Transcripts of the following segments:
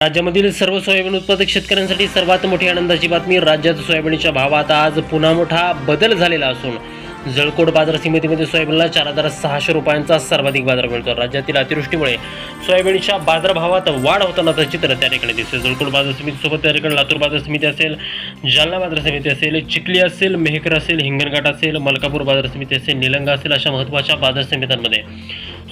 राज्यामधील सर्व सोयाबीन उत्पादक शेतकऱ्यांसाठी सर्वात मोठी आनंदाची बातमी राज्यात सोयाबीनच्या भावात आज पुन्हा मोठा बदल झालेला असून जळकोट बाजार समितीमध्ये सोयाबीनला चार हजार सहाशे रुपयांचा सर्वाधिक बाजार मिळतो. राज्यातील अतिवृष्टीमुळे सोयाबीनच्या बाजारभावात वाढ होतानाचं चित्र त्या ठिकाणी दिसते जळकोट बाजार समितीसोबत त्या ठिकाणी लातूर बाजार समिती असेल जालना बाजार समिती असेल चिखली असेल मेहकर असेल हिंगणघाट असेल मलकापूर बाजार समिती असेल निलंगा असेल अशा महत्त्वाच्या बाजार समित्यांमध्ये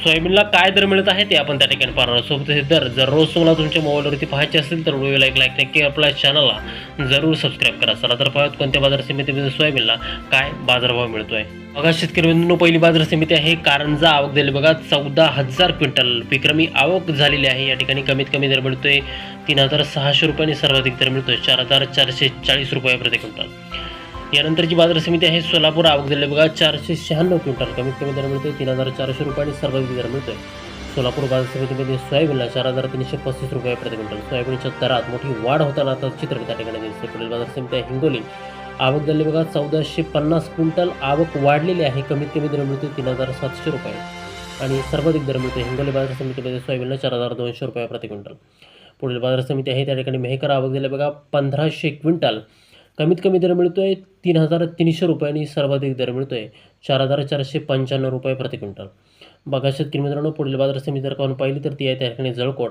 सोयाबीनला काय दर मिळत आहे ते आपण त्या ठिकाणी पाहणार सोबत हे दर जर रोज तुम्हाला तुमच्या मोबाईलवरती पाहायचे असेल तर व्हिडिओला एक लाईक नक्की आपल्या चॅनलला जरूर सबस्क्राईब करा. चला तर पाहत कोणत्या बाजार समितीमध्ये सोयाबीनला काय बाजारभाव मिळतोय. बघा शेतकरी बंधूंनो पहिली बाजार समिती आहे कारंजा. आवक दिली बघा चौदा हजार क्विंटल विक्रमी आवक झालेली आहे. या ठिकाणी कमीत कमी दर मिळतोय तीन हजार सहाशे रुपयांनी सर्वाधिक दर मिळतोय. चार हजार चारशे चाळीस रुपये प्रति क्विंटल. यानंतरची बाजार समिती आहे सोलापूर आवक दिले बघा चारशे शहाण्णव क्विंटल. कमीत कमी दर मिळतोय तीन हजार चारशे रुपयांनी सर्वाधिक दर मिळतोय. सोलापूर बाजार समितीमध्ये सोयाबीनला चार हजार तीनशे पस्तीस रुपये प्रति क्विंटल. सोयाबीनच्या दरात मोठी वाढ होताना आता चित्र त्या ठिकाणी दिसते पुढील बाजार समिती आहे हिंगोली. आवक दल्ले बघा चौदाशे पन्नास क्विंटल. आवक वाढलेली आहे. कमीत कमी दर मिळतोय तीन हजार सातशे रुपये. आणि सर्वाधिक दर मिळतोय हिंगोली बाजार समितीमध्ये सोयाबीनला चार हजार दोनशे रुपये प्रति क्विंटल. पुढील बाजार समिती आहे त्या ठिकाणी मेहकर आवक दिले बघा पंधराशे क्विंटल. कमीत कमी दर मिळतो आहे तीन हजार तीनशे रुपयांनी सर्वाधिक दर मिळतो आहे चार हजार चारशे पंच्याण्णव रुपये प्रति क्विंटल. बघा शेतकरी मित्रांनो पुढील बाजार समिती जर आपण पाहिली तर ती आहे त्या ठिकाणी जळकोट.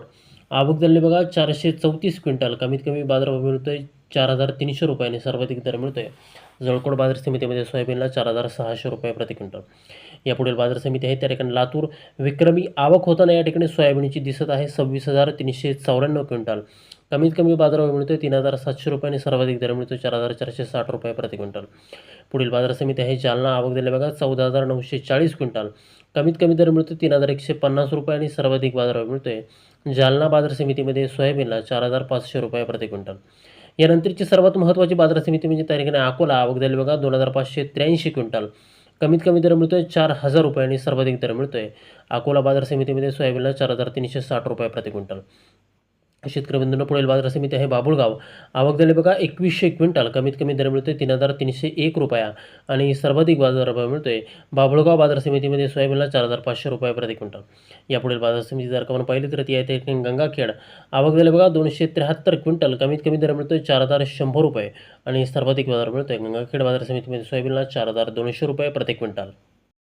आवक झाली बघा चारशे चौतीस क्विंटल. कमीत कमी बाजारभाव आहे चार हजार तीनशे रुपयाने सर्वाधिक दर मिळतो आहे जळकोट बाजार समितीमध्ये सोयाबीनला चार हजार सहाशे रुपये प्रति क्विंटल. या पुढील बाजार समिती आहे त्या ठिकाणी लातूर. विक्रमी आवक होताना या ठिकाणी सोयाबीनची दिसत आहे सव्वीस हजार तीनशे चौऱ्याण्णव क्विंटल. कमीत कमी बाजारभाव आहे तीन हजार सातशे रुपयांनी सर्वाधिक दर मिळतो चार हजार चारशे साठ रुपये प्रति क्विंटल. पुढील बाजार समिती आहे जालना. आवक दिल्या बघा चौदा हजार नऊशे चाळीस क्विंटल. कमीत कमी दर मिळतो तीन हजार एकशे पन्नास रुपयांनी सर्वाधिक बाजारभाव आहे जालना बाजार समितीमध्ये सोयाबीनला चार हजार पाचशे रुपये प्रति क्विंटल. यानंतरची सर्वात महत्त्वाची बाजार समिती म्हणजे त्या ठिकाणी अकोला. आवक दिल्या बघा दोन हजार पाचशे त्र्याऐंशी क्विंटल. कमीत कमी दर मिळतोय चार हजार रुपयांनी सर्वाधिक दर मिळतोय. अकोला बाजार समितीमध्ये सोयाबीनला चार हजार तीनशे साठ रुपये प्रति क्विंटल. शेतकरी बंधूंना पुढील बाजार समिती आहे बाबुळगाव. आवक दिले बघा एकवीसशे क्विंटल. कमीत कमी दर मिळतोय तीन हजार तीनशे एक रुपया आणि सर्वाधिक बाजार मिळतो मिळतोय बाबुळगाव बाजार समितीमध्ये सोयाबीनला चार हजार पाचशे रुपये प्रति क्विंटल. या पुढील बाजार समिती जर का आपण पाहिली तर ती आहे ते गंगाखेड. आवक दिले बघा दोनशे त्र्याहत्तर क्विंटल. कमीत कमी दर मिळतोय चार हजार शंभर रुपये आणि सर्वाधिक बाजार मिळतोय गंगाखेड बाजार समितीमध्ये सोयाबीनला चार हजार दोनशे रुपये प्रति क्विंटल.